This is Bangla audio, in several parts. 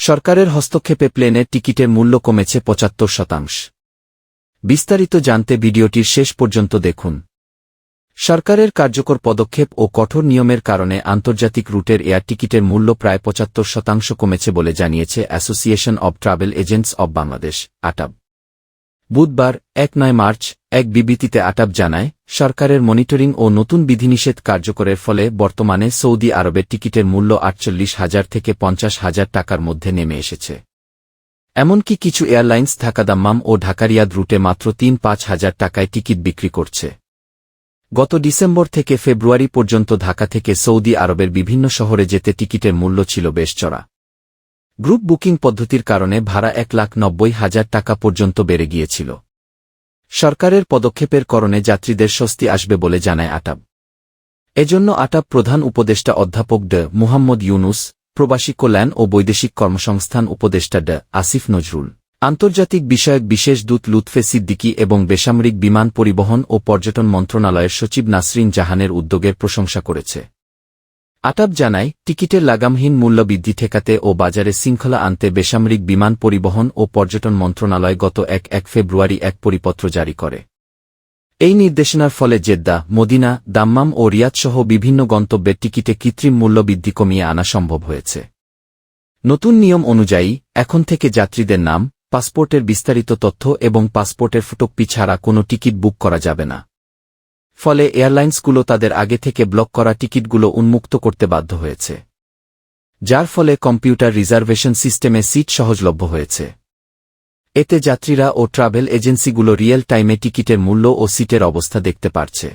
সরকারের হস্তক্ষেপে প্লেনের টিকিটের মূল্য কমেছে পঁচাত্তর শতাংশ। বিস্তারিত জানতে ভিডিওটির শেষ পর্যন্ত দেখুন। সরকারের কার্যকর পদক্ষেপ ও কঠোর নিয়মের কারণে আন্তর্জাতিক রুটের এয়ার টিকিটের মূল্য প্রায় পঁচাত্তর শতাংশ কমেছে বলে জানিয়েছে association of travel agents of Bangladesh, ATAB. বুধবার এক নয় মার্চ, এক বিবৃতিতে আটাব জানায়, সরকারের মনিটরিং ও নতুন বিধিনিষেধ কার্যকরের ফলে বর্তমানে সৌদি আরবের টিকিটের মূল্য আটচল্লিশ হাজার থেকে পঞ্চাশ হাজার টাকার মধ্যে নেমে এসেছে। এমনকি কিছু এয়ারলাইন্স ঢাকা দাম্মাম ও ঢাকারিয়াদ রুটে মাত্র তিন পাঁচ হাজার টাকায় টিকিট বিক্রি করছে। গত ডিসেম্বর থেকে ফেব্রুয়ারি পর্যন্ত ঢাকা থেকে সৌদি আরবের বিভিন্ন শহরে যেতে টিকিটের মূল্য ছিল বেশ চড়া। গ্রুপ বুকিং পদ্ধতির কারণে ভাড়া এক লাখ নব্বই হাজার টাকা পর্যন্ত বেড়ে গিয়েছিল। সরকারের পদক্ষেপের কারণে যাত্রীদের স্বস্তি আসবে বলে জানায় আটাব এজন্য আটাব প্রধান উপদেষ্টা অধ্যাপক ড মুহাম্মদ ইউনুস, প্রবাসী কল্যাণ ও বৈদেশিক কর্মসংস্থান উপদেষ্টা ড আসিফ নজরুল, আন্তর্জাতিক বিষয়ক বিশেষ দূত লুৎফে সিদ্দিকী এবং বেসামরিক বিমান পরিবহন ও পর্যটন মন্ত্রণালয়ের সচিব নাসরিন জাহানের উদ্যোগের প্রশংসা করেছে। আটাব জানায়, টিকিটের লাগামহীন মূল্য বৃদ্ধি ঠেকাতে ও বাজারে শৃঙ্খলা আনতে বেসামরিক বিমান পরিবহন ও পর্যটন মন্ত্রণালয় গত এক এক ফেব্রুয়ারি এক পরিপত্র জারি করে। এই নির্দেশনার ফলে জেদ্দা, মদিনা, দাম্মাম ও রিয়াদসহ বিভিন্ন গন্তব্যের টিকিটে কৃত্রিম মূল্য বৃদ্ধি কমিয়ে আনা সম্ভব হয়েছে। নতুন নিয়ম অনুযায়ী, এখন থেকে যাত্রীদের নাম, পাসপোর্টের বিস্তারিত তথ্য এবং পাসপোর্টের ফটোকপি ছাড়া কোনো টিকিট বুক করা যাবে না। ফলে এয়ারলাইন্সগুলো তাদের আগে থেকে ব্লক করা টিকিটগুলো উন্মুক্ত করতে বাধ্য হয়েছে, যার ফলে কম্পিউটার রিজার্ভেশন সিস্টেমে সিট সহজলভ্য হয়েছে। এতে যাত্রীরা ও ট্রাভেল এজেন্সিগুলো রিয়েল টাইমে টিকিটের মূল্য ও সিটের অবস্থা দেখতে পারছে,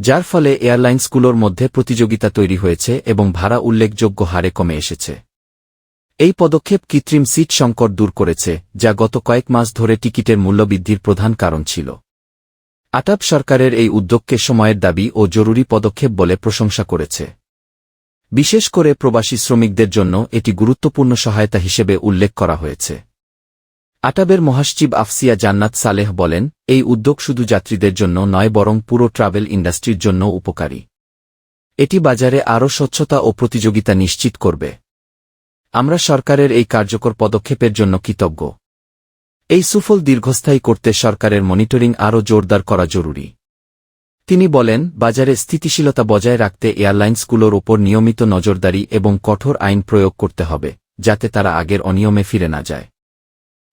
যার ফলে এয়ারলাইন্সগুলোর মধ্যে প্রতিযোগিতা তৈরি হয়েছে এবং ভাড়া উল্লেখযোগ্য হারে কমে এসেছে। এই পদক্ষেপ কৃত্রিম সিট সংকট দূর করেছে, যা গত কয়েক মাস ধরে টিকিটের মূল্যবৃদ্ধির প্রধান কারণ ছিল। আটাপ সরকারের এই উদ্যোগকে সময়ের দাবি ও জরুরি পদক্ষেপ বলে প্রশংসা করেছে। বিশেষ করে প্রবাসী শ্রমিকদের জন্য এটি গুরুত্বপূর্ণ সহায়তা হিসেবে উল্লেখ করা হয়েছে। আটাবের মহাসচিব আফসিয়া জান্নাত সালেহ বলেন, এই উদ্যোগ শুধু যাত্রীদের জন্য নয়, বরং পুরো ট্রাভেল ইন্ডাস্ট্রির জন্য উপকারী। এটি বাজারে আরও স্বচ্ছতা ও প্রতিযোগিতা নিশ্চিত করবে। আমরা সরকারের এই কার্যকর পদক্ষেপের জন্য কৃতজ্ঞ। এই সুফল দীর্ঘস্থায়ী করতে সরকারের মনিটরিং আরও জোরদার করা জরুরি। তিনি বলেন, বাজারে স্থিতিশীলতা বজায় রাখতে এয়ারলাইন্সগুলোর ওপর নিয়মিত নজরদারি এবং কঠোর আইন প্রয়োগ করতে হবে, যাতে তারা আগের অনিয়মে ফিরে না যায়।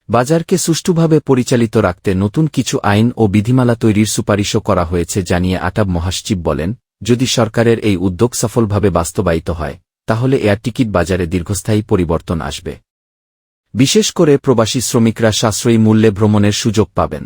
বাজারকে সুষ্ঠুভাবে পরিচালিত রাখতে নতুন কিছু আইন ও বিধিমালা তৈরির সুপারিশও করা হয়েছে জানিয়ে আটাব মহাসচিব বলেন, যদি সরকারের এই উদ্যোগ সফলভাবে বাস্তবায়িত হয়, তাহলে এয়ার টিকিট বাজারে দীর্ঘস্থায়ী পরিবর্তন আসবে। বিশেষ করে প্রবাসী শ্রমিকরা সাশ্রয়ী মূল্যে ভ্রমণের সুযোগ পাবেন।